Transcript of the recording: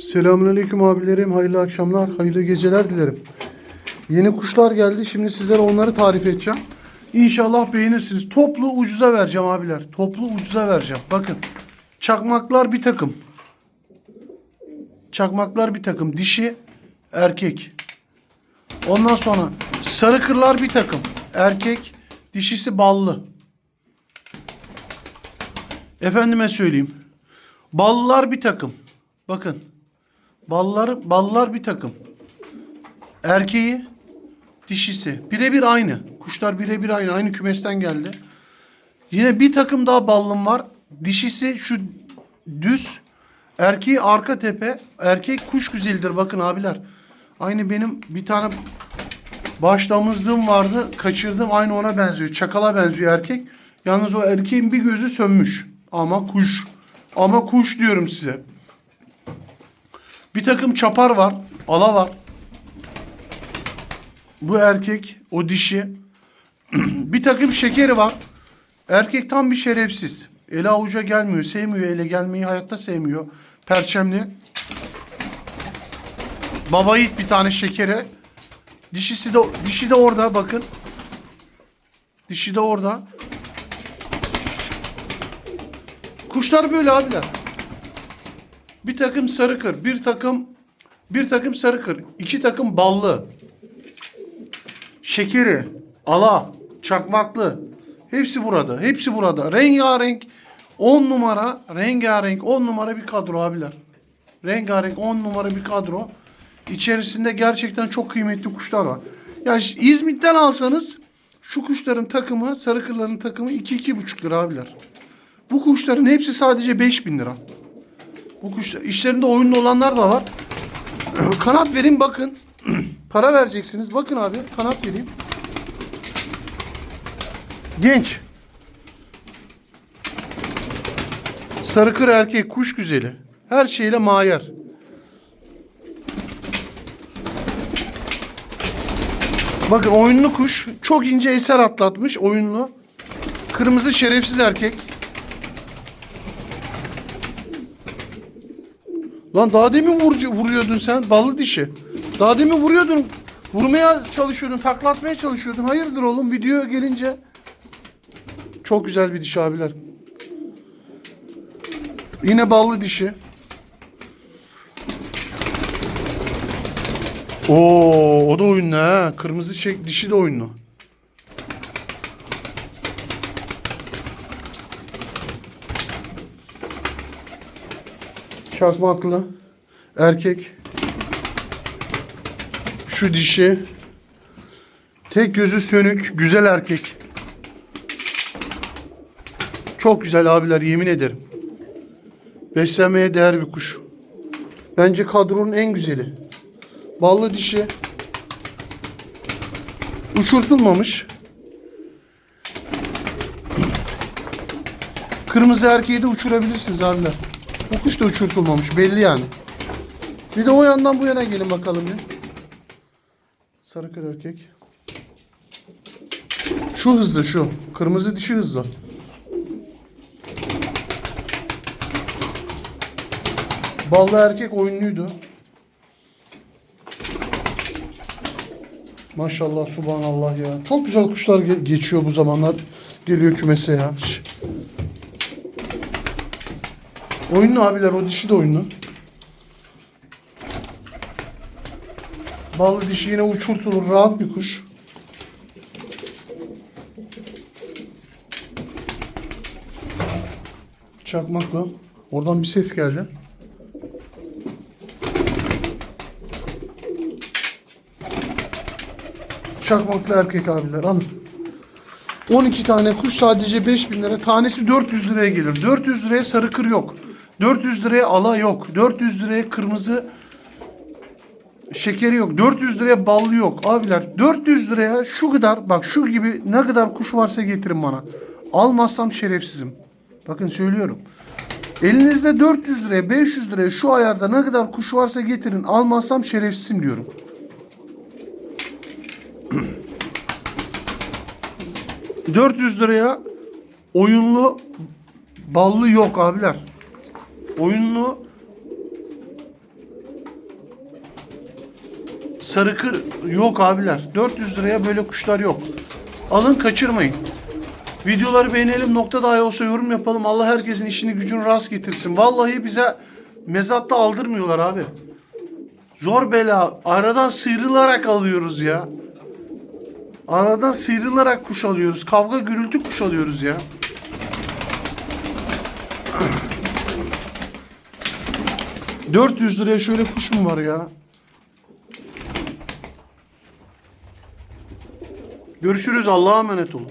Selamünaleyküm abilerim. Hayırlı akşamlar, hayırlı geceler dilerim. Yeni kuşlar geldi. Şimdi sizlere onları tarif edeceğim. İnşallah beğenirsiniz. Toplu ucuza vereceğim abiler. Toplu ucuza vereceğim. Bakın. Çakmaklar bir takım. Çakmaklar bir takım. Dişi, erkek. Ondan sonra sarı kırlar bir takım. Erkek, dişisi ballı. Efendime söyleyeyim. Ballılar bir takım. Bakın. Ballar, ballar bir takım. Erkeği, dişisi. Birebir aynı. Kuşlar birebir aynı. Aynı kümesten geldi. Yine bir takım daha ballım var. Dişisi şu düz. Erkeği arka tepe. Erkek kuş güzeldir bakın abiler. Aynı benim bir tane baş vardı. Kaçırdım. Aynı ona benziyor. Çakala benziyor erkek. Yalnız o erkeğin bir gözü sönmüş. Ama kuş. Ama kuş diyorum size. Bir takım çapar var. Ala var. Bu erkek. O dişi. bir takım şekeri var. Erkek tam bir şerefsiz. Ele avuca gelmiyor. Sevmiyor ele gelmeyi. Hayatta sevmiyor. Perçemli. Baba yiğit bir tane şekeri. Dişisi de dişi de orada bakın. Dişi de orada. Kuşlar böyle abiler. Bir takım sarı kır, bir takım bir takım sarı kır, iki takım ballı. Şekeri, ala, çakmaklı. Hepsi burada. Hepsi burada. Rengarenk 10 numara, rengarenk 10 numara bir kadro abiler. Rengarenk 10 numara bir kadro. İçerisinde gerçekten çok kıymetli kuşlar var. Yani İzmit'ten alsanız şu kuşların takımı, sarı kırların takımı 2-2,5 lira abiler. Bu kuşların hepsi sadece 5000 lira. Bu kuşlar işlerinde oyunlu olanlar da var. kanat verin bakın. Para vereceksiniz. Bakın abi kanat vereyim. Genç. Sarı kır erkek kuş güzeli. Her şeyle mayar. Bakın oyunlu kuş. Çok ince eser atlatmış. Oyunlu. Kırmızı şerefsiz erkek. Lan daha demin vurucu, vuruyordun sen ballı dişi. Daha demin vuruyordun. Vurmaya çalışıyordun, taklatmaya çalışıyordun. Hayırdır oğlum video gelince. Çok güzel bir dişi abiler. Yine ballı dişi. Oo, o da oyunlu ha. Kırmızı şey, dişi de oyunlu. Çakmaklı. Erkek. Şu dişi. Tek gözü sönük. Güzel erkek. Çok güzel abiler yemin ederim. Beslenmeye değer bir kuş. Bence kadronun en güzeli. Ballı dişi. Uçurtulmamış. Kırmızı erkeği de uçurabilirsiniz abiler. Bu kuş da uçurtulmamış belli yani. Bir de o yandan bu yana gelin bakalım ya. Sarı kır erkek. Şu hızlı şu. Kırmızı dişi hızlı. Ballı erkek oyunluydu. Maşallah subhanallah ya. Çok güzel kuşlar ge- geçiyor bu zamanlar. Geliyor kümese ya. Oyunlu abiler o dişi de oyunlu. Ballı dişi yine uçurtulur rahat bir kuş. Çakmakla. Oradan bir ses geldi. Çakmaklı erkek abiler alın. 12 tane kuş sadece 5000 lira. Tanesi 400 liraya gelir. 400 liraya sarı kır yok. 400 liraya ala yok. 400 liraya kırmızı şekeri yok. 400 liraya ballı yok. Abiler 400 liraya şu kadar bak şu gibi ne kadar kuş varsa getirin bana. Almazsam şerefsizim. Bakın söylüyorum. Elinizde 400 liraya 500 liraya şu ayarda ne kadar kuş varsa getirin. Almazsam şerefsizim diyorum. ...400 liraya oyunlu ballı yok abiler. Oyunlu Sarı kır yok abiler. 400 liraya böyle kuşlar yok. Alın kaçırmayın. Videoları beğenelim. Nokta dahi olsa yorum yapalım. Allah herkesin işini gücünü rast getirsin. Vallahi bize mezatta aldırmıyorlar abi. Zor bela. Aradan sıyrılarak alıyoruz ya. Aradan sıyrılarak kuş alıyoruz. Kavga gürültü kuş alıyoruz ya. ...400 liraya şöyle kuş mu var ya? Görüşürüz. Allah'a emanet olun.